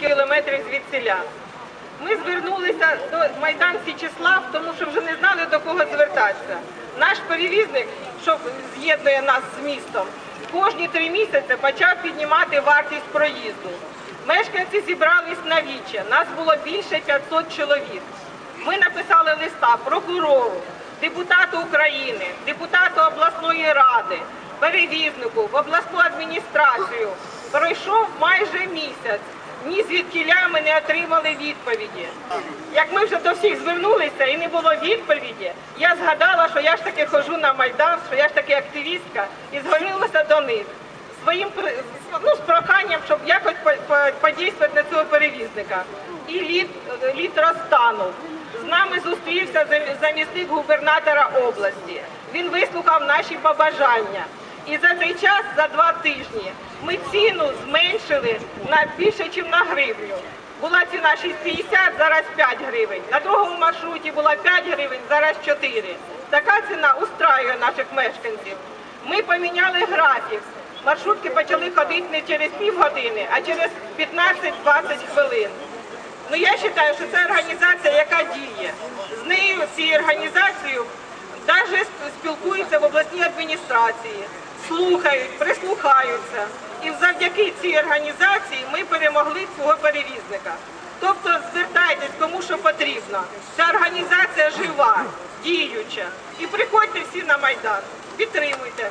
кілометрів звідсіля. Ми звернулися до Майдан Січеслав, тому що вже не знали до кого звертатися. Наш перевізник, що з'єднує нас з містом, кожні три місяці почав піднімати вартість проїзду. Мешканці зібрались на віче, нас було більше 500 чоловік. Ми написали листа прокурору, депутату України, депутату обласної ради, перевізнику, в обласну адміністрацію. Пройшов майже місяць. Ні звідкіля ми не отримали відповіді. Як ми вже до всіх звернулися і не було відповіді, я згадала, що я ж таки хожу на Майдан, що я ж таки активістка, і звернулася до них своїм ну, з проханням, щоб якось по- по- подійствувати на цього перевізника. І лід, лід розтанув. З нами зустрівся зам- замісник губернатора області. Він вислухав наші побажання. І за цей час, за два тижні, ми ціну зменшили на більше, ніж на гривню. Була ціна 6,50, зараз 5 гривень. На другому маршруті була 5 гривень, зараз 4. Така ціна устраює наших мешканців. Ми поміняли графік. Маршрутки почали ходити не через півгодини, а через 15-20 хвилин. Ну я вважаю, що це організація, яка діє. З нею, цією організацією, навіть спілкуються в обласній адміністрації, слухають, прислухаються. І завдяки цій організації ми перемогли цього перевізника. Тобто звертайтесь кому що потрібно. Ця організація жива, діюча. І приходьте всі на Майдан. Підтримуйте.